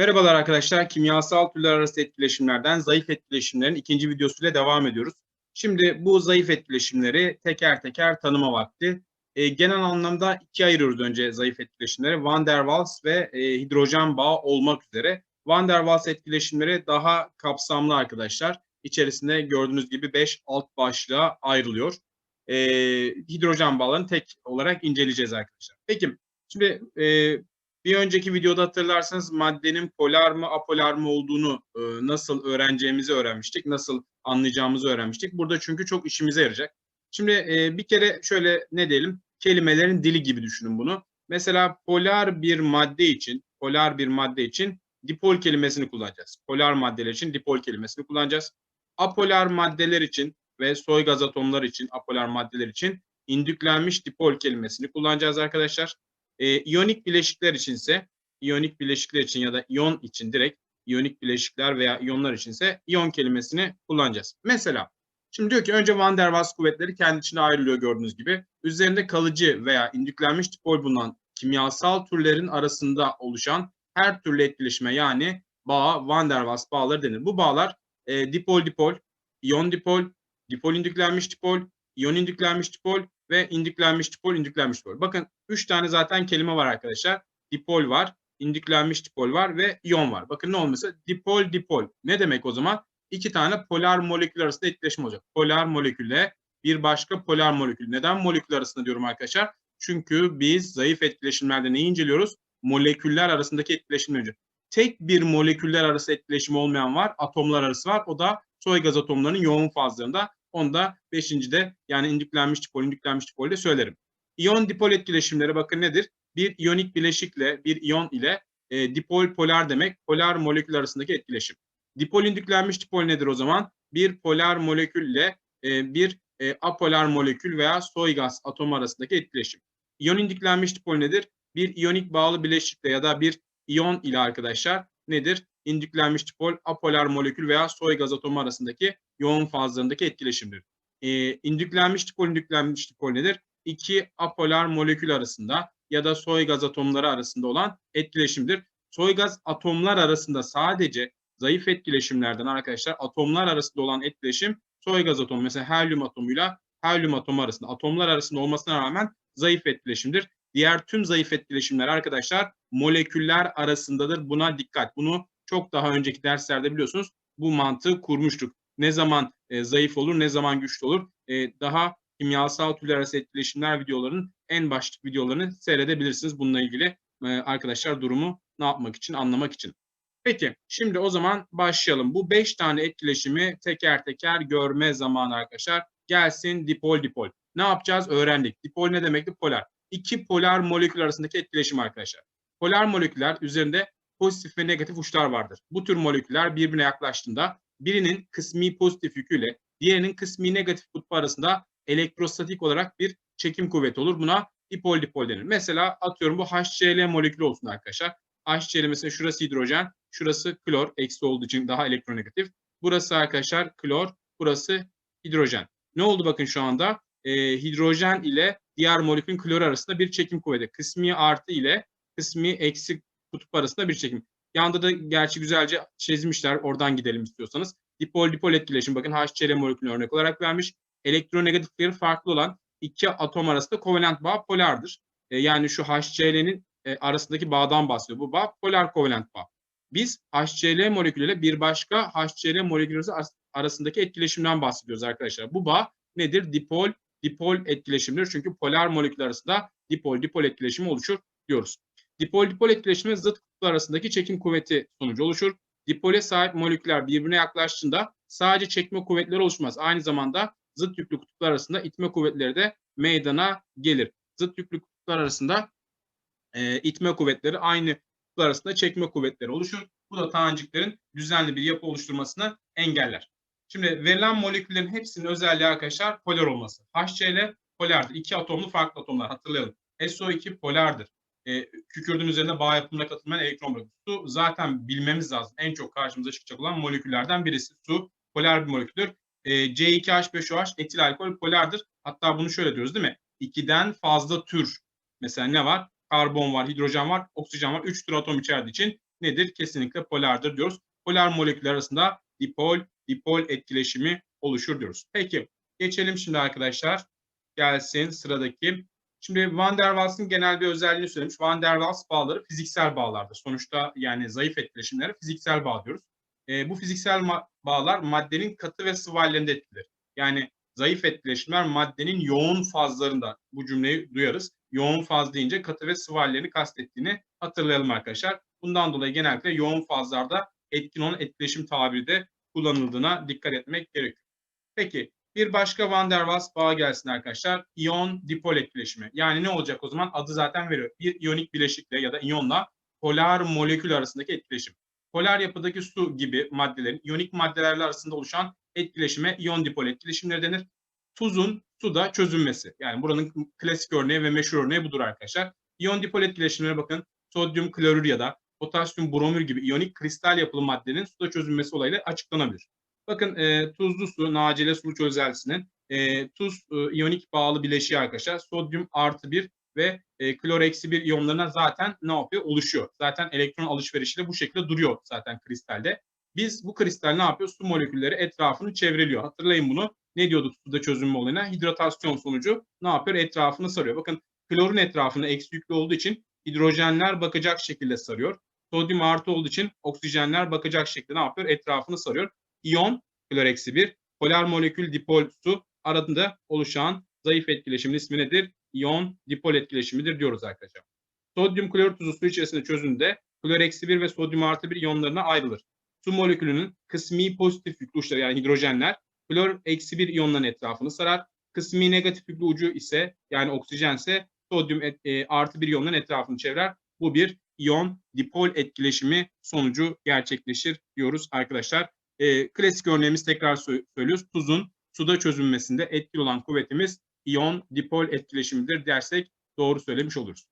Merhabalar arkadaşlar. Kimyasal türler arası etkileşimlerden zayıf etkileşimlerin ikinci videosuyla devam ediyoruz. Şimdi bu zayıf etkileşimleri teker teker tanıma vakti. E, genel anlamda ikiye ayırıyoruz önce zayıf etkileşimleri. Van der Waals ve e, hidrojen bağı olmak üzere. Van der Waals etkileşimleri daha kapsamlı arkadaşlar. İçerisinde gördüğünüz gibi 5 alt başlığa ayrılıyor. E, hidrojen bağlarını tek olarak inceleyeceğiz arkadaşlar. Peki şimdi e, bir önceki videoda hatırlarsanız maddenin polar mı apolar mı olduğunu e, nasıl öğreneceğimizi öğrenmiştik. Nasıl anlayacağımızı öğrenmiştik. Burada çünkü çok işimize yarayacak. Şimdi e, bir kere şöyle ne diyelim kelimelerin dili gibi düşünün bunu. Mesela polar bir madde için, polar bir madde için dipol kelimesini kullanacağız. Polar maddeler için dipol kelimesini kullanacağız. Apolar maddeler için ve soy gaz atomları için, apolar maddeler için indüklenmiş dipol kelimesini kullanacağız arkadaşlar. E, iyonik bileşikler içinse, iyonik bileşikler için ya da iyon için direkt iyonik bileşikler veya iyonlar içinse iyon kelimesini kullanacağız. Mesela şimdi diyor ki önce Van der Waals kuvvetleri kendi içinde ayrılıyor gördüğünüz gibi. Üzerinde kalıcı veya indüklenmiş dipol bulunan kimyasal türlerin arasında oluşan her türlü etkileşime yani bağ Van der Waals bağları denir. Bu bağlar e, dipol dipol, iyon dipol, dipol indüklenmiş dipol, iyon indüklenmiş dipol ve indüklenmiş dipol, indüklenmiş dipol. Bakın 3 tane zaten kelime var arkadaşlar. Dipol var, indüklenmiş dipol var ve iyon var. Bakın ne olması? Dipol dipol. Ne demek o zaman? İki tane polar molekül arasında etkileşim olacak. Polar molekülle bir başka polar molekül. Neden molekül arasında diyorum arkadaşlar? Çünkü biz zayıf etkileşimlerde neyi inceliyoruz? Moleküller arasındaki etkileşimleri. Tek bir moleküller arası etkileşim olmayan var. Atomlar arası var. O da soy gaz atomlarının yoğun fazlarında. Onu da beşincide yani indüklenmiş dipol, indüklenmiş dipolde söylerim. İyon dipol etkileşimleri bakın nedir? Bir iyonik bileşikle, bir iyon ile e, dipol polar demek. Polar molekül arasındaki etkileşim. Dipol indüklenmiş dipol nedir o zaman? Bir polar molekülle e, bir e, apolar molekül veya soy gaz atomu arasındaki etkileşim. İyon indüklenmiş dipol nedir? Bir iyonik bağlı bileşikle ya da bir iyon ile arkadaşlar nedir? İndüklenmiş dipol apolar molekül veya soy gaz atomu arasındaki yoğun fazlarındaki etkileşimdir. E, indüklenmiş dipol indüklenmiş dipol nedir? İki apolar molekül arasında ya da soy gaz atomları arasında olan etkileşimdir. Soy gaz atomlar arasında sadece zayıf etkileşimlerden arkadaşlar atomlar arasında olan etkileşim soy gaz atomu mesela helyum atomuyla helyum atomu arasında atomlar arasında olmasına rağmen zayıf etkileşimdir. Diğer tüm zayıf etkileşimler arkadaşlar moleküller arasındadır. Buna dikkat. Bunu çok daha önceki derslerde biliyorsunuz bu mantığı kurmuştuk. Ne zaman e, zayıf olur, ne zaman güçlü olur. E, daha kimyasal türler arası etkileşimler videolarının en başlık videolarını seyredebilirsiniz. Bununla ilgili e, arkadaşlar durumu ne yapmak için, anlamak için. Peki şimdi o zaman başlayalım. Bu beş tane etkileşimi teker teker görme zamanı arkadaşlar. Gelsin dipol dipol. Ne yapacağız? Öğrendik. Dipol ne demekti? Polar. İki polar molekül arasındaki etkileşim arkadaşlar. Polar moleküller üzerinde pozitif ve negatif uçlar vardır. Bu tür moleküller birbirine yaklaştığında birinin kısmi pozitif yüküyle diğerinin kısmi negatif kutbu arasında elektrostatik olarak bir çekim kuvveti olur. Buna dipol dipol denir. Mesela atıyorum bu HCl molekülü olsun arkadaşlar. HCl mesela şurası hidrojen, şurası klor, eksi olduğu için daha elektronegatif. Burası arkadaşlar klor, burası hidrojen. Ne oldu bakın şu anda? Ee, hidrojen ile diğer molekülün klor arasında bir çekim kuvveti. Kısmi artı ile kısmi eksi kutup arasında bir çekim. Yanında da gerçi güzelce çizmişler. Oradan gidelim istiyorsanız. Dipol dipol etkileşim. Bakın HCl molekülünü örnek olarak vermiş. Elektronegatifleri farklı olan iki atom arasında kovalent bağ polardır. E, yani şu HCl'nin e, arasındaki bağdan bahsediyor. Bu bağ polar kovalent bağ. Biz HCl molekülüyle bir başka HCl molekülü arasındaki etkileşimden bahsediyoruz arkadaşlar. Bu bağ nedir? Dipol dipol etkileşimdir. Çünkü polar moleküller arasında dipol dipol etkileşimi oluşur diyoruz. Dipol dipol etkileşimi zıt kutuplar arasındaki çekim kuvveti sonucu oluşur. Dipole sahip moleküller birbirine yaklaştığında sadece çekme kuvvetleri oluşmaz. Aynı zamanda zıt yüklü kutuplar arasında itme kuvvetleri de meydana gelir. Zıt yüklü kutuplar arasında e, itme kuvvetleri aynı kutuplar arasında çekme kuvvetleri oluşur. Bu da taneciklerin düzenli bir yapı oluşturmasını engeller. Şimdi verilen moleküllerin hepsinin özelliği arkadaşlar polar olması. HCl polardır. İki atomlu farklı atomlar hatırlayalım. SO2 polardır. E, kükürdün üzerinde bağ yapımına katılmayan elektron bırakır. Su zaten bilmemiz lazım. En çok karşımıza çıkacak olan moleküllerden birisi. Su polar bir moleküldür. E, C2H5OH etil alkol polardır. Hatta bunu şöyle diyoruz değil mi? İkiden fazla tür. Mesela ne var? Karbon var, hidrojen var, oksijen var. Üç tür atom içerdiği için nedir? Kesinlikle polardır diyoruz. Polar moleküller arasında dipol, dipol etkileşimi oluşur diyoruz. Peki geçelim şimdi arkadaşlar. Gelsin sıradaki. Şimdi Van der Waals'ın genel bir özelliğini söylemiş. Van der Waals bağları fiziksel bağlardır. Sonuçta yani zayıf etkileşimlere fiziksel bağ diyoruz. E, bu fiziksel ma- bağlar maddenin katı ve sıvı hallerinde etkiler. Yani zayıf etkileşimler maddenin yoğun fazlarında bu cümleyi duyarız. Yoğun faz deyince katı ve sıvı hallerini kastettiğini hatırlayalım arkadaşlar. Bundan dolayı genellikle yoğun fazlarda etkin olan etkileşim tabiri de kullanıldığına dikkat etmek gerekiyor. Peki bir başka Van der Waals bağı gelsin arkadaşlar. İyon dipol etkileşimi. Yani ne olacak o zaman? Adı zaten veriyor. Bir iyonik bileşikle ya da iyonla polar molekül arasındaki etkileşim. Polar yapıdaki su gibi maddelerin iyonik maddelerle arasında oluşan etkileşime iyon dipol etkileşimleri denir. Tuzun suda çözünmesi. Yani buranın klasik örneği ve meşhur örneği budur arkadaşlar. İyon dipol etkileşimlerine bakın. Sodyum klorür ya da potasyum bromür gibi iyonik kristal yapılı maddenin suda çözünmesi olayıyla açıklanabilir. Bakın e, tuzlu su, nacile sulu çözeltisinin e, tuz e, iyonik bağlı bileşiği arkadaşlar. Sodyum artı bir ve e, klor eksi bir iyonlarına zaten ne yapıyor? Oluşuyor. Zaten elektron alışverişiyle bu şekilde duruyor zaten kristalde. Biz bu kristal ne yapıyor? Su molekülleri etrafını çevreliyor. Hatırlayın bunu. Ne diyorduk suda çözünme olayına? Hidratasyon sonucu ne yapıyor? Etrafını sarıyor. Bakın klorun etrafını eksi yüklü olduğu için hidrojenler bakacak şekilde sarıyor. Sodyum artı olduğu için oksijenler bakacak şekilde ne yapıyor? Etrafını sarıyor. İyon, klor eksi bir, polar molekül dipol su arasında oluşan zayıf etkileşimin ismi nedir? İyon dipol etkileşimidir diyoruz arkadaşlar. Sodyum klor tuzu su içerisinde çözünde klor eksi 1 ve sodyum artı 1 iyonlarına ayrılır. Su molekülünün kısmi pozitif yüklü uçları yani hidrojenler klor eksi 1 iyonların etrafını sarar. Kısmi negatif yüklü ucu ise yani oksijen ise sodyum et, e, artı 1 iyonların etrafını çevrer. Bu bir iyon dipol etkileşimi sonucu gerçekleşir diyoruz arkadaşlar. E, klasik örneğimiz tekrar söylüyoruz. Tuzun suda çözünmesinde etkili olan kuvvetimiz iyon dipol etkileşimidir dersek doğru söylemiş oluruz.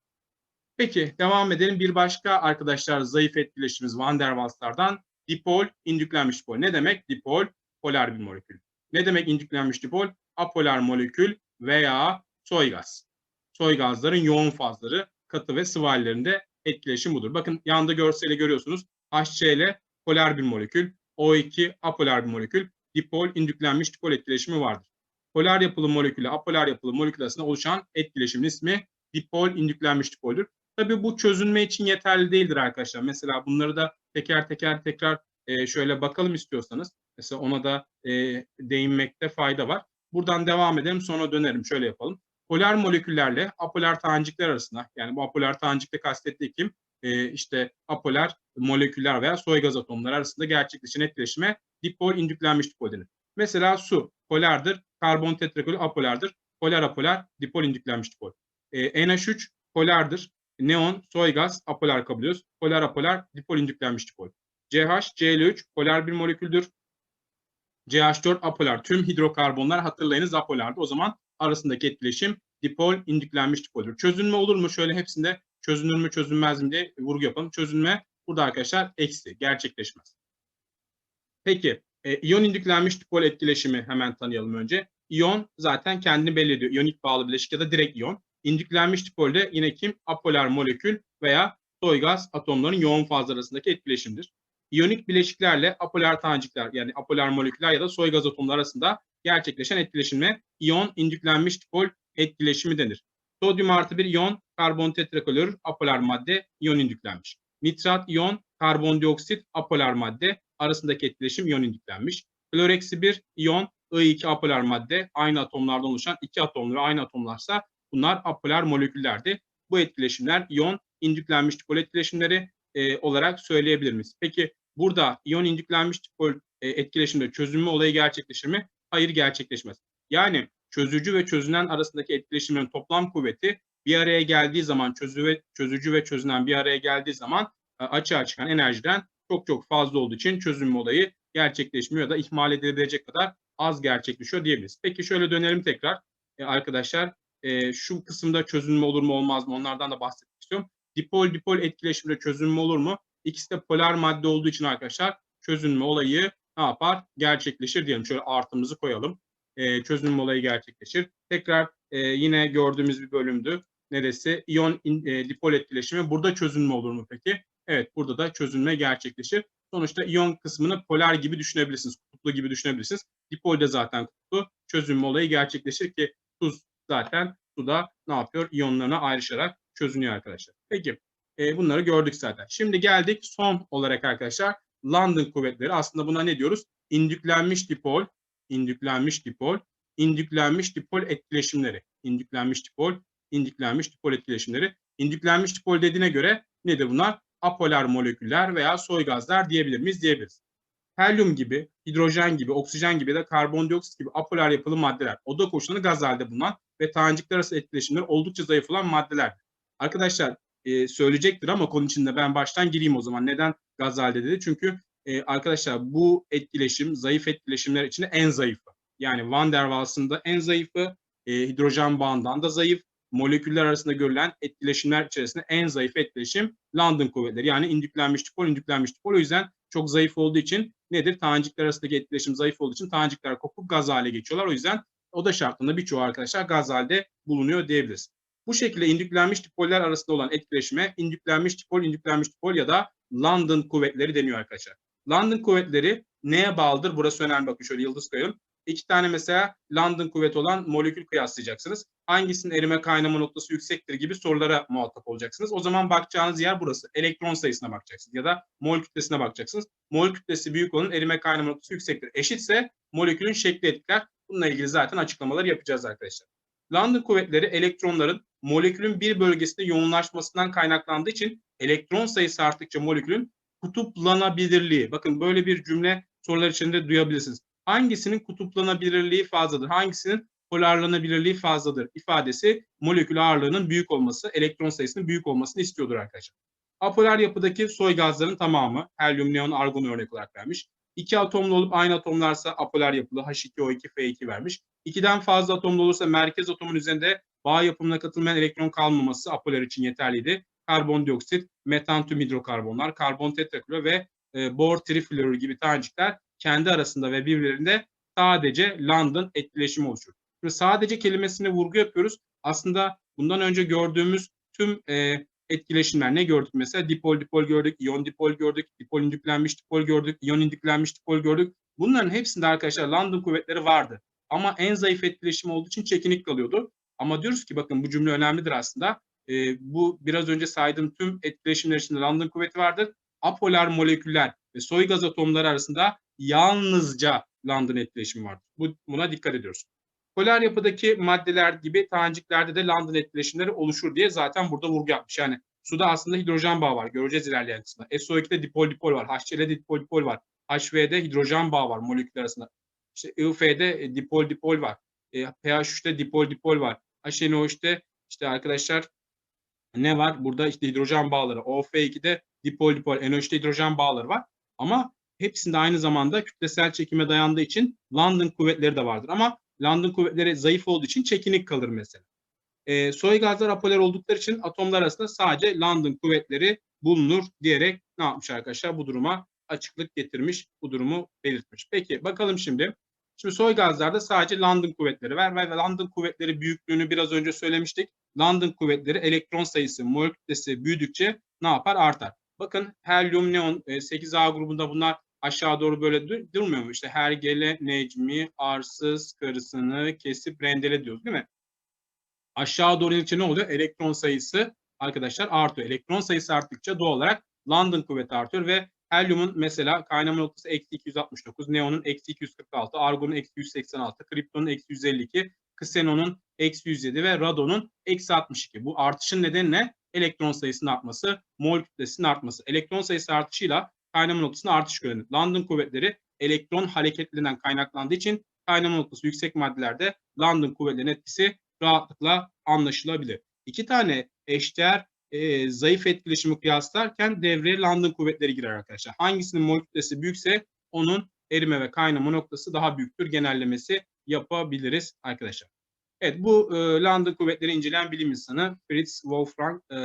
Peki devam edelim. Bir başka arkadaşlar zayıf etkileşimimiz Van der Waals'lardan dipol indüklenmiş dipol. Ne demek? Dipol polar bir molekül. Ne demek indüklenmiş dipol? Apolar molekül veya soy gaz. Soy gazların yoğun fazları katı ve sıvı hallerinde etkileşim budur. Bakın yanda görseli görüyorsunuz. HCl polar bir molekül, O2 apolar bir molekül, dipol indüklenmiş dipol etkileşimi vardır. Polar yapılı molekülle apolar yapılı molekül arasında oluşan etkileşimin ismi dipol indüklenmiş dipoldür. Tabii bu çözünme için yeterli değildir arkadaşlar. Mesela bunları da teker teker tekrar e, şöyle bakalım istiyorsanız. Mesela ona da e, değinmekte fayda var. Buradan devam edelim sonra dönerim. Şöyle yapalım. Polar moleküllerle apolar tanecikler arasında yani bu apolar tanecikte kastettiği kim? E, işte apolar moleküller veya soy gaz atomları arasında gerçekleşen etkileşime dipol indüklenmiş dipol denir. Mesela su polardır, karbon tetraklorür apolardır. Polar apolar, dipol indüklenmiş dipol. E, NH3 polardır. Neon, soy gaz, apolar kabul ediyoruz. Polar apolar, dipol indüklenmiş dipol. CH, Cl3 polar bir moleküldür. CH4 apolar. Tüm hidrokarbonlar hatırlayınız apolardı. O zaman arasındaki etkileşim dipol indüklenmiş dipoldür. Çözünme olur mu? Şöyle hepsinde çözünür mü çözünmez mi diye vurgu yapalım. Çözünme burada arkadaşlar eksi gerçekleşmez. Peki e, iyon indüklenmiş dipol etkileşimi hemen tanıyalım önce. İyon zaten kendini belli ediyor. İyonik bağlı bileşik ya da direkt iyon. İndüklenmiş dipolde yine kim? Apolar molekül veya soy gaz atomlarının yoğun fazlar arasındaki etkileşimdir. İyonik bileşiklerle apolar tanecikler yani apolar moleküller ya da soy gaz atomları arasında gerçekleşen etkileşime iyon indüklenmiş dipol etkileşimi denir. Sodyum artı bir iyon karbon tetraklorür apolar madde iyon indüklenmiş. Nitrat iyon karbondioksit apolar madde arasındaki etkileşim iyon indüklenmiş. Klor eksi bir iyon I2 apolar madde aynı atomlardan oluşan iki atomları aynı atomlarsa bunlar apolar moleküllerdi. Bu etkileşimler iyon indüklenmiş dipol etkileşimleri e, olarak söyleyebilir miyiz? Peki burada iyon indüklenmiş dipol e, etkileşimde çözünme olayı gerçekleşir mi? Hayır gerçekleşmez. Yani çözücü ve çözünen arasındaki etkileşimlerin toplam kuvveti bir araya geldiği zaman çözü ve, çözücü ve çözünen bir araya geldiği zaman e, açığa çıkan enerjiden çok çok fazla olduğu için çözünme olayı gerçekleşmiyor ya da ihmal edilebilecek kadar az gerçekleşiyor diyebiliriz. Peki şöyle dönelim tekrar e, arkadaşlar. E, şu kısımda çözünme olur mu olmaz mı onlardan da bahsetmek istiyorum. Dipol dipol etkileşimde çözünme olur mu? İkisi de polar madde olduğu için arkadaşlar çözünme olayı ne yapar? Gerçekleşir diyelim. Şöyle artımızı koyalım. E, çözünme olayı gerçekleşir. Tekrar e, yine gördüğümüz bir bölümdü. Neresi? İyon e, dipol etkileşimi. Burada çözünme olur mu peki? Evet burada da çözülme gerçekleşir. Sonuçta iyon kısmını polar gibi düşünebilirsiniz. Kutuplu gibi düşünebilirsiniz. Dipol de zaten kutuplu. Çözünme olayı gerçekleşir ki tuz zaten suda ne yapıyor? İyonlarına ayrışarak çözünüyor arkadaşlar. Peki e, bunları gördük zaten. Şimdi geldik son olarak arkadaşlar London kuvvetleri. Aslında buna ne diyoruz? İndüklenmiş dipol, indüklenmiş dipol, indüklenmiş dipol etkileşimleri. İndüklenmiş dipol, indüklenmiş dipol etkileşimleri. İndüklenmiş dipol dediğine göre nedir bunlar? Apolar moleküller veya soy gazlar diyebilir miyiz? Diyebiliriz. Helyum gibi, hidrojen gibi, oksijen gibi de karbondioksit gibi apolar yapılı maddeler. Oda koşulları gaz halde bulunan ve tanecikler arası etkileşimleri oldukça zayıf olan maddeler. Arkadaşlar e, söyleyecektir ama konu içinde ben baştan gireyim o zaman. Neden gaz halde dedi? Çünkü e, arkadaşlar bu etkileşim zayıf etkileşimler içinde en zayıfı. Yani Van der Waals'ın en zayıfı, e, hidrojen bağından da zayıf, moleküller arasında görülen etkileşimler içerisinde en zayıf etkileşim London kuvvetleri. Yani indüklenmiş dipol, indüklenmiş dipol. O yüzden çok zayıf olduğu için nedir? Tanecikler arasındaki etkileşim zayıf olduğu için tanecikler kopup gaz hale geçiyorlar. O yüzden oda şartında birçoğu arkadaşlar gaz halde bulunuyor diyebiliriz. Bu şekilde indüklenmiş dipoller arasında olan etkileşime indüklenmiş dipol, indüklenmiş dipol ya da London kuvvetleri deniyor arkadaşlar. London kuvvetleri neye bağlıdır? Burası önemli. Bakın şöyle yıldız koyalım. İki tane mesela London kuvveti olan molekül kıyaslayacaksınız. Hangisinin erime kaynama noktası yüksektir gibi sorulara muhatap olacaksınız. O zaman bakacağınız yer burası. Elektron sayısına bakacaksınız ya da mol kütlesine bakacaksınız. Mol kütlesi büyük onun erime kaynama noktası yüksektir. Eşitse molekülün şekli etkiler. Bununla ilgili zaten açıklamalar yapacağız arkadaşlar. London kuvvetleri elektronların molekülün bir bölgesinde yoğunlaşmasından kaynaklandığı için elektron sayısı arttıkça molekülün kutuplanabilirliği. Bakın böyle bir cümle sorular içinde duyabilirsiniz. Hangisinin kutuplanabilirliği fazladır? Hangisinin polarlanabilirliği fazladır? ifadesi molekül ağırlığının büyük olması, elektron sayısının büyük olmasını istiyordur arkadaşlar. Apolar yapıdaki soy gazların tamamı, helyum, neon, argon örnek olarak vermiş. İki atomlu olup aynı atomlarsa apolar yapılı H2O2, F2 vermiş. İkiden fazla atomlu olursa merkez atomun üzerinde bağ yapımına katılmayan elektron kalmaması apolar için yeterliydi. Karbondioksit, metan tüm hidrokarbonlar, karbon tetraklor ve e, bor trifluorür gibi tanecikler kendi arasında ve birbirlerinde sadece London etkileşimi oluşur. Şimdi sadece kelimesine vurgu yapıyoruz. Aslında bundan önce gördüğümüz tüm e, etkileşimler ne gördük mesela? Dipol dipol gördük, iyon dipol gördük, dipol indüklenmiş dipol gördük, iyon indüklenmiş dipol gördük. Bunların hepsinde arkadaşlar London kuvvetleri vardı. Ama en zayıf etkileşim olduğu için çekinik kalıyordu. Ama diyoruz ki bakın bu cümle önemlidir aslında. E, bu biraz önce saydığım tüm etkileşimler içinde London kuvveti vardır. Apolar moleküller ve soy gaz atomları arasında yalnızca London etkileşimi vardır. Bu, buna dikkat ediyoruz. Polar yapıdaki maddeler gibi taneciklerde de London etkileşimleri oluşur diye zaten burada vurgu yapmış. Yani suda aslında hidrojen bağı var. Göreceğiz ilerleyen kısımda. SO2'de dipol dipol var. HCl'de dipol dipol var. HV'de hidrojen bağı var moleküller arasında. İşte IF'de dipol dipol var. E, pH3'te dipol dipol var. HNO3'te işte arkadaşlar ne var? Burada işte hidrojen bağları. OF2'de dipol dipol. NO3'te hidrojen bağları var. Ama hepsinde aynı zamanda kütlesel çekime dayandığı için London kuvvetleri de vardır. Ama London kuvvetleri zayıf olduğu için çekinik kalır mesela. E, soy gazlar apolar oldukları için atomlar arasında sadece London kuvvetleri bulunur diyerek ne yapmış arkadaşlar? Bu duruma açıklık getirmiş, bu durumu belirtmiş. Peki bakalım şimdi. Şimdi soy gazlarda sadece London kuvvetleri var ve London kuvvetleri büyüklüğünü biraz önce söylemiştik. London kuvvetleri elektron sayısı, mol kütlesi büyüdükçe ne yapar? Artar. Bakın helyum, neon, 8A grubunda bunlar aşağı doğru böyle durmuyor mu? İşte her gele Necmi arsız karısını kesip rendele diyoruz değil mi? Aşağı doğru inince ne oluyor? Elektron sayısı arkadaşlar artıyor. Elektron sayısı arttıkça doğal olarak London kuvveti artıyor ve helyumun mesela kaynama noktası eksi 269, neonun eksi 246, argonun eksi 186, kriptonun eksi 152, ksenonun eksi 107 ve radonun eksi 62. Bu artışın nedeni ne? Elektron sayısının artması, mol kütlesinin artması. Elektron sayısı artışıyla kaynama noktasında artış görünür. London kuvvetleri elektron hareketliliğinden kaynaklandığı için kaynama noktası yüksek maddelerde London kuvvetlerinin etkisi rahatlıkla anlaşılabilir. İki tane eşdeğer e, zayıf etkileşimi kıyaslarken devreye London kuvvetleri girer arkadaşlar. Hangisinin mol kütlesi büyükse onun erime ve kaynama noktası daha büyüktür genellemesi yapabiliriz arkadaşlar. Evet bu e, London kuvvetleri inceleyen bilim insanı Fritz Wolfgang e,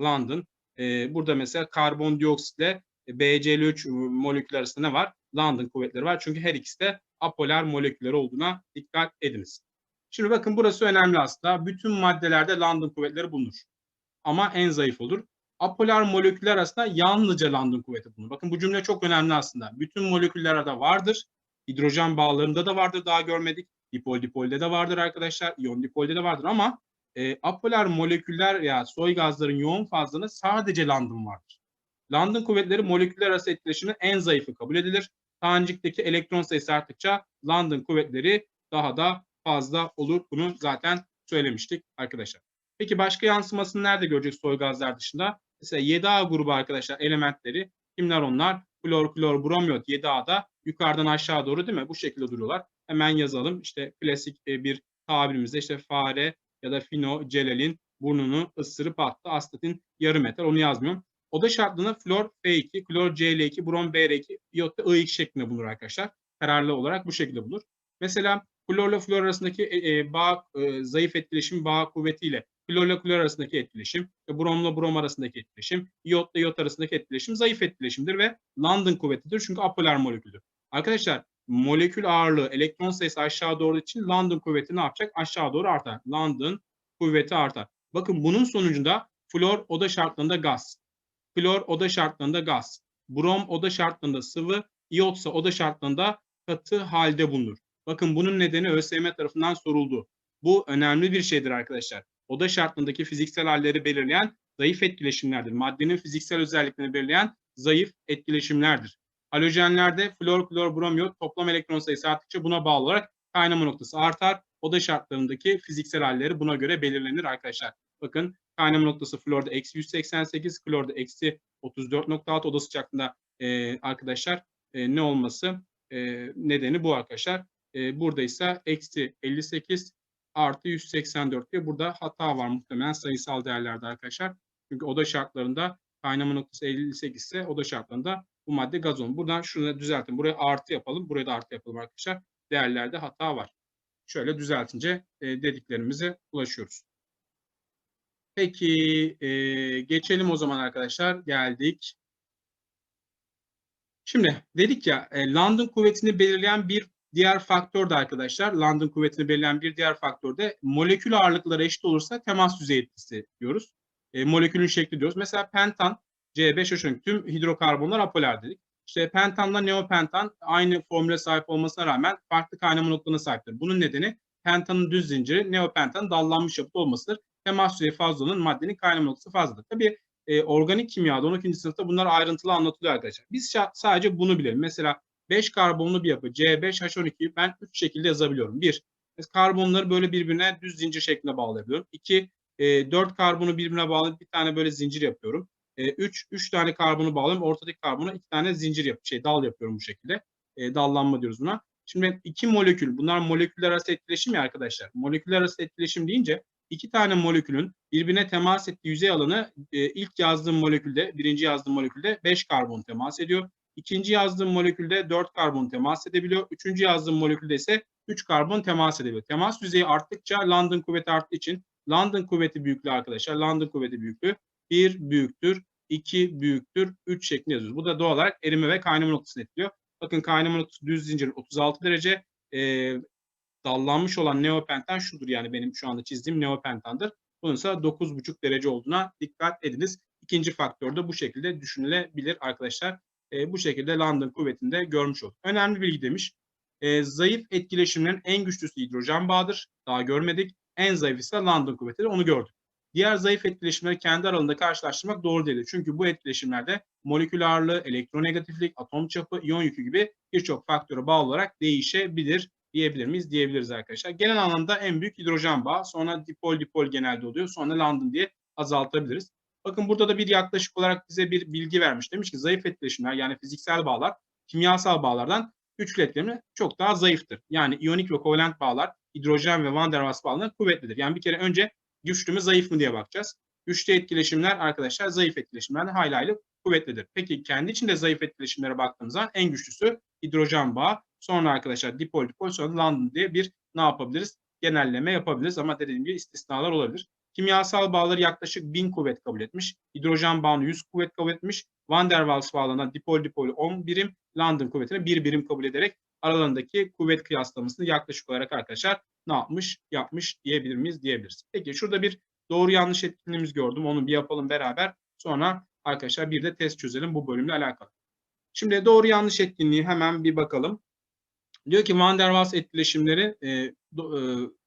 London. E, burada mesela karbondioksitle BCl3 molekül arasında ne var? London kuvvetleri var. Çünkü her ikisi de apolar moleküller olduğuna dikkat ediniz. Şimdi bakın burası önemli aslında. Bütün maddelerde London kuvvetleri bulunur. Ama en zayıf olur. apolar moleküller arasında yalnızca London kuvveti bulunur. Bakın bu cümle çok önemli aslında. Bütün moleküllerde vardır. Hidrojen bağlarında da vardır daha görmedik. Dipol dipolde de vardır arkadaşlar. İyon dipolde de vardır ama e, apolar moleküller ya soy gazların yoğun fazlığında sadece London vardır. London kuvvetleri moleküller arası etkileşimin en zayıfı kabul edilir. Tanecikteki elektron sayısı arttıkça London kuvvetleri daha da fazla olur. Bunu zaten söylemiştik arkadaşlar. Peki başka yansımasını nerede göreceğiz soy gazlar dışında? Mesela 7A grubu arkadaşlar elementleri kimler onlar? Klor, klor, bromiyot 7A'da yukarıdan aşağı doğru değil mi? Bu şekilde duruyorlar. Hemen yazalım. İşte klasik e, bir tabirimizde işte fare ya da fino, celalin burnunu ısırıp attı. Astatin yarı metal onu yazmıyorum. Oda şartlığında flor F2, klor Cl2, brom Br2, iyot da I2 şeklinde bulunur arkadaşlar. Kararlı olarak bu şekilde bulunur. Mesela klorla flor arasındaki e, e, bağ, e, zayıf etkileşim bağ kuvvetiyle klorla klor arasındaki etkileşim, e, bromla brom arasındaki etkileşim, iyotla iyot arasındaki etkileşim zayıf etkileşimdir ve London kuvvetidir çünkü apolar moleküldür. Arkadaşlar molekül ağırlığı, elektron sayısı aşağı doğru için London kuvveti ne yapacak? Aşağı doğru artar. London kuvveti artar. Bakın bunun sonucunda flor oda şartlarında gaz, klor oda şartlarında gaz, brom oda şartlarında sıvı, iyotsa oda şartlarında katı halde bulunur. Bakın bunun nedeni ÖSYM tarafından soruldu. Bu önemli bir şeydir arkadaşlar. Oda şartlarındaki fiziksel halleri belirleyen zayıf etkileşimlerdir. Maddenin fiziksel özelliklerini belirleyen zayıf etkileşimlerdir. Halojenlerde flor, klor, bromiyot toplam elektron sayısı arttıkça buna bağlı olarak kaynama noktası artar. Oda şartlarındaki fiziksel halleri buna göre belirlenir arkadaşlar. Bakın kaynama noktası florda eksi 188, klorda eksi 34.6 oda sıcaklığında e, arkadaşlar e, ne olması e, nedeni bu arkadaşlar. E, burada ise eksi 58 artı 184 diye burada hata var muhtemelen sayısal değerlerde arkadaşlar. Çünkü oda şartlarında kaynama noktası 58 ise oda şartlarında bu madde gazon. Buradan şunu düzeltin. Buraya artı yapalım. Buraya da artı yapalım arkadaşlar. Değerlerde hata var. Şöyle düzeltince e, dediklerimize ulaşıyoruz. Peki e, geçelim o zaman arkadaşlar. Geldik. Şimdi dedik ya e, London kuvvetini belirleyen bir diğer faktör de arkadaşlar London kuvvetini belirleyen bir diğer faktör de molekül ağırlıkları eşit olursa temas yüzey etkisi diyoruz. E, molekülün şekli diyoruz. Mesela pentan C5H12 tüm hidrokarbonlar apolar dedik. İşte pentanla neopentan aynı formüle sahip olmasına rağmen farklı kaynama noktalarına sahiptir. Bunun nedeni pentanın düz zinciri, neopentanın dallanmış yapıda olmasıdır. Temas yüzeyi fazlalığının maddenin kaynama noktası fazladır. Tabii e, organik kimyada 12. sınıfta bunlar ayrıntılı anlatılıyor arkadaşlar. Biz sadece bunu bilelim. Mesela 5 karbonlu bir yapı C5H12'yi ben 3 şekilde yazabiliyorum. 1. Karbonları böyle birbirine düz zincir şeklinde bağlayabiliyorum. 2. E, 4 karbonu birbirine bağlayıp bir tane böyle zincir yapıyorum. 3 e, 3 tane karbonu bağlıyorum. Ortadaki karbona 2 tane zincir yap şey dal yapıyorum bu şekilde. E, dallanma diyoruz buna. Şimdi iki molekül, bunlar moleküller arası etkileşim ya arkadaşlar. Moleküller arası etkileşim deyince iki tane molekülün birbirine temas ettiği yüzey alanı e, ilk yazdığım molekülde, birinci yazdığım molekülde 5 karbon temas ediyor. İkinci yazdığım molekülde 4 karbon temas edebiliyor. Üçüncü yazdığım molekülde ise 3 karbon temas edebiliyor. Temas yüzeyi arttıkça London kuvveti arttığı için London kuvveti büyüklüğü arkadaşlar. London kuvveti büyüklüğü 1 büyüktür, 2 büyüktür, 3 şeklinde yazıyoruz. Bu da doğal olarak erime ve kaynama noktasını etkiliyor. Bakın kaynama noktası düz zincirin 36 derece. E, dallanmış olan neopentan şudur yani benim şu anda çizdiğim neopentandır. Bunun ise 9,5 derece olduğuna dikkat ediniz. İkinci faktör de bu şekilde düşünülebilir arkadaşlar. E, bu şekilde London kuvvetinde görmüş olduk. Önemli bilgi demiş. E, zayıf etkileşimlerin en güçlüsü hidrojen bağıdır. Daha görmedik. En zayıf ise London kuvvetidir. Onu gördük. Diğer zayıf etkileşimleri kendi aralarında karşılaştırmak doğru değil. Çünkü bu etkileşimlerde molekül ağırlığı, elektronegatiflik, atom çapı, iyon yükü gibi birçok faktöre bağlı olarak değişebilir diyebilir miyiz? Diyebiliriz arkadaşlar. Genel anlamda en büyük hidrojen bağı, sonra dipol dipol genelde oluyor. Sonra London diye azaltabiliriz. Bakın burada da bir yaklaşık olarak bize bir bilgi vermiş. Demiş ki zayıf etkileşimler yani fiziksel bağlar kimyasal bağlardan üçlü etkileşimler çok daha zayıftır. Yani iyonik ve kovalent bağlar hidrojen ve van der Waals bağlarından kuvvetlidir. Yani bir kere önce güçlü mü zayıf mı diye bakacağız. Güçlü etkileşimler arkadaşlar zayıf etkileşimlerden hayli hayli kuvvetlidir. Peki kendi içinde zayıf etkileşimlere baktığımızda en güçlüsü hidrojen bağı. Sonra arkadaşlar dipol dipol sonra London diye bir ne yapabiliriz? Genelleme yapabiliriz ama dediğim gibi istisnalar olabilir. Kimyasal bağları yaklaşık 1000 kuvvet kabul etmiş. Hidrojen bağını 100 kuvvet kabul etmiş. Van der Waals bağlarından dipol dipol 10 birim, London kuvvetini 1 birim kabul ederek aralarındaki kuvvet kıyaslamasını yaklaşık olarak arkadaşlar ne yapmış? Yapmış diyebilir miyiz? Diyebiliriz. Peki şurada bir doğru yanlış etkinliğimiz gördüm. Onu bir yapalım beraber. Sonra arkadaşlar bir de test çözelim bu bölümle alakalı. Şimdi doğru yanlış etkinliği hemen bir bakalım. Diyor ki Van der Waals etkileşimleri e, e,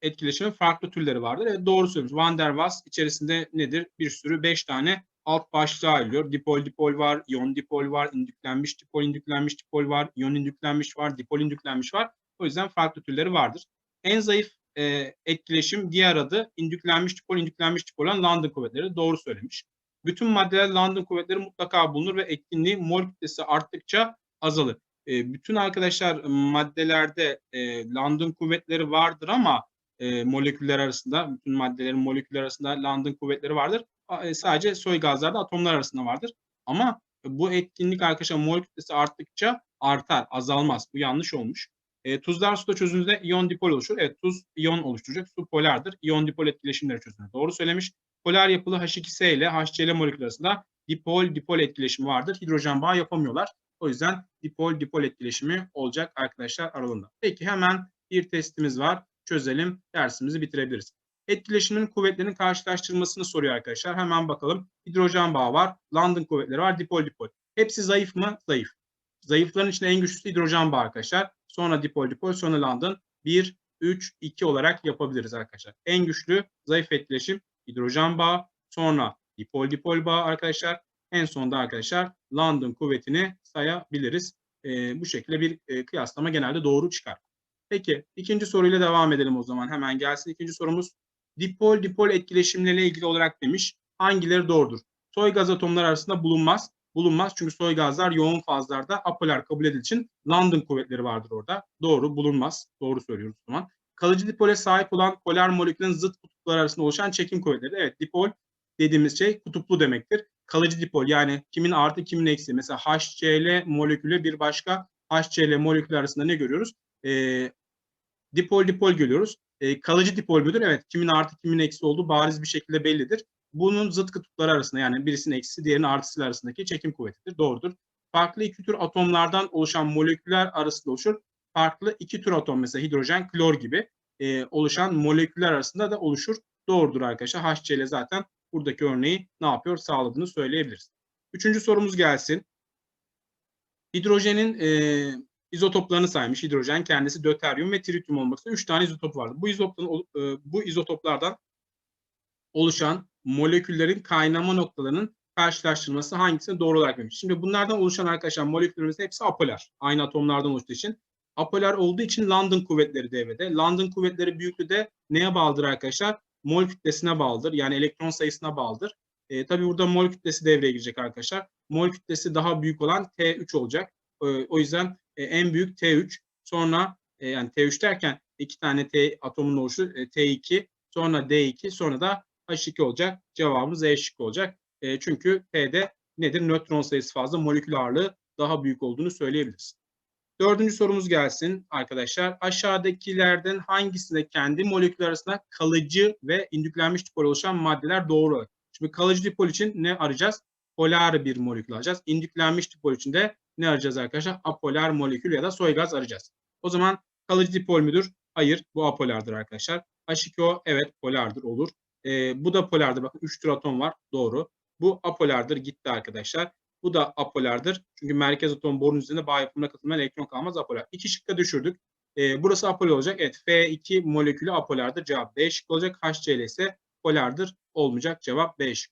etkileşimin farklı türleri vardır. Evet doğru söylüyoruz. Van der Waals içerisinde nedir? Bir sürü 5 tane alt başlığa ayrılıyor. Dipol dipol var, iyon dipol var, indüklenmiş dipol indüklenmiş dipol var, iyon indüklenmiş var, dipol indüklenmiş var. O yüzden farklı türleri vardır. En zayıf e, etkileşim diğer adı indüklenmiş dipol indüklenmiş dipol olan London kuvvetleri doğru söylemiş. Bütün maddeler London kuvvetleri mutlaka bulunur ve etkinliği mol kütlesi arttıkça azalır. E, bütün arkadaşlar maddelerde e, London kuvvetleri vardır ama e, moleküller arasında bütün maddelerin moleküller arasında London kuvvetleri vardır. E, sadece soy gazlarda atomlar arasında vardır. Ama bu etkinlik arkadaşlar mol kütlesi arttıkça artar, azalmaz. Bu yanlış olmuş. E, tuzlar suda çözüldüğünde iyon dipol oluşur. Evet tuz iyon oluşturacak. Su polardır. İyon dipol etkileşimleri çözülür. Doğru söylemiş. Polar yapılı H2S ile HCl molekül arasında dipol dipol etkileşimi vardır. Hidrojen bağı yapamıyorlar. O yüzden dipol dipol etkileşimi olacak arkadaşlar aralığında. Peki hemen bir testimiz var. Çözelim. Dersimizi bitirebiliriz. Etkileşimin kuvvetlerinin karşılaştırmasını soruyor arkadaşlar. Hemen bakalım. Hidrojen bağı var. London kuvvetleri var. Dipol dipol. Hepsi zayıf mı? Zayıf. Zayıfların içinde en güçlüsü hidrojen bağı arkadaşlar. Sonra dipol dipol sonra London. 1, 3, 2 olarak yapabiliriz arkadaşlar. En güçlü zayıf etkileşim hidrojen bağı. Sonra dipol dipol bağı arkadaşlar. En sonunda arkadaşlar London kuvvetini sayabiliriz. E, bu şekilde bir e, kıyaslama genelde doğru çıkar. Peki ikinci soruyla devam edelim o zaman. Hemen gelsin ikinci sorumuz. Dipol dipol etkileşimleriyle ilgili olarak demiş. Hangileri doğrudur? Soy gaz atomları arasında bulunmaz. Bulunmaz çünkü soy gazlar yoğun fazlarda apolar kabul edildiği için London kuvvetleri vardır orada. Doğru bulunmaz. Doğru söylüyoruz o zaman. Kalıcı dipole sahip olan polar molekülün zıt kutupları arasında oluşan çekim kuvvetleri. Evet dipol dediğimiz şey kutuplu demektir. Kalıcı dipol yani kimin artı kimin eksi. Mesela HCl molekülü bir başka HCl molekülü arasında ne görüyoruz? E, dipol dipol görüyoruz. E, kalıcı dipol müdür? Evet kimin artı kimin eksi olduğu bariz bir şekilde bellidir. Bunun zıt kutupları arasında yani birisinin eksisi diğerinin artısı arasındaki çekim kuvvetidir. Doğrudur. Farklı iki tür atomlardan oluşan moleküller arasında oluşur. Farklı iki tür atom mesela hidrojen, klor gibi e, oluşan moleküller arasında da oluşur. Doğrudur arkadaşlar. HCl zaten buradaki örneği ne yapıyor sağladığını söyleyebiliriz. Üçüncü sorumuz gelsin. Hidrojenin e, izotoplarını saymış. Hidrojen kendisi döteryum ve tritium olmak üzere 3 tane izotop vardı. Bu, izotopların, e, bu izotoplardan oluşan moleküllerin kaynama noktalarının karşılaştırılması hangisine doğru olarak vermiş. Şimdi bunlardan oluşan arkadaşlar moleküllerimizin hepsi apolar. Aynı atomlardan oluştuğu için. Apolar olduğu için London kuvvetleri devrede. London kuvvetleri büyüklüğü de neye bağlıdır arkadaşlar? Mol kütlesine bağlıdır. Yani elektron sayısına bağlıdır. E, tabii burada mol kütlesi devreye girecek arkadaşlar. Mol kütlesi daha büyük olan T3 olacak. E, o yüzden e, en büyük T3. Sonra e, yani T3 derken iki tane T atomun oluşu e, T2, sonra D2, sonra da H2 olacak. Cevabımız E şıkkı olacak. E, çünkü T'de nedir? Nötron sayısı fazla, molekül ağırlığı daha büyük olduğunu söyleyebiliriz. Dördüncü sorumuz gelsin arkadaşlar. Aşağıdakilerden hangisinde kendi molekül arasında kalıcı ve indüklenmiş dipol oluşan maddeler doğru? Şimdi kalıcı dipol için ne arayacağız? Polar bir molekül arayacağız. İndüklenmiş dipol için de ne arayacağız arkadaşlar? Apolar molekül ya da soy gaz arayacağız. O zaman kalıcı dipol müdür? Hayır, bu apolardır arkadaşlar. H2O evet polardır olur. E, bu da polardır. Bakın 3 tür atom var. Doğru. Bu apolardır. Gitti arkadaşlar. Bu da apolardır. Çünkü merkez atom borun üzerinde bağ yapımına katılmayan elektron kalmaz apolar. İki şıkka düşürdük. E, burası apolar olacak. Evet F2 molekülü apolardır. Cevap B şık olacak. HCl ise polardır. Olmayacak. Cevap B şık.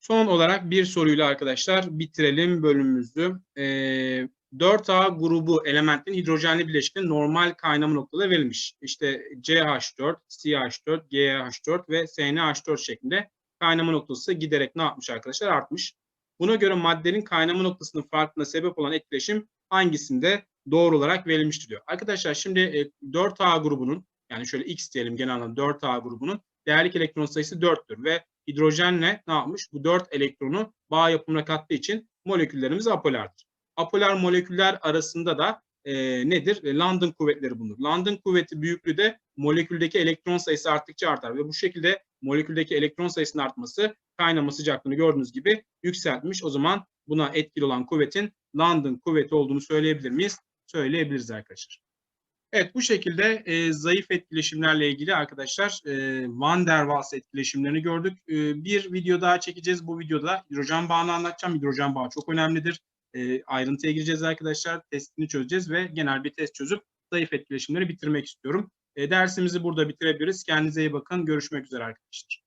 Son olarak bir soruyla arkadaşlar bitirelim bölümümüzü. E, 4A grubu elementlerin hidrojenli bileşiklerin normal kaynama noktaları verilmiş. İşte CH4, CH4, GH4 ve SNH4 şeklinde kaynama noktası giderek ne yapmış arkadaşlar? Artmış. Buna göre maddenin kaynama noktasının farkına sebep olan etkileşim hangisinde doğru olarak verilmiştir diyor. Arkadaşlar şimdi 4A grubunun yani şöyle X diyelim genel anlamda 4A grubunun değerlik elektron sayısı 4'tür ve hidrojenle ne yapmış? Bu 4 elektronu bağ yapımına kattığı için moleküllerimiz apolardır. Apolar moleküller arasında da e, nedir? E, London kuvvetleri bulunur. London kuvveti büyüklüğü de moleküldeki elektron sayısı arttıkça artar ve bu şekilde moleküldeki elektron sayısının artması kaynama sıcaklığını gördüğünüz gibi yükseltmiş. O zaman buna etkili olan kuvvetin London kuvveti olduğunu söyleyebilir miyiz? Söyleyebiliriz arkadaşlar. Evet bu şekilde e, zayıf etkileşimlerle ilgili arkadaşlar e, Van der Waals etkileşimlerini gördük. E, bir video daha çekeceğiz. Bu videoda hidrojen bağını anlatacağım. Hidrojen bağı çok önemlidir. E, ayrıntıya gireceğiz arkadaşlar. Testini çözeceğiz ve genel bir test çözüp zayıf etkileşimleri bitirmek istiyorum. E, dersimizi burada bitirebiliriz. Kendinize iyi bakın. Görüşmek üzere arkadaşlar.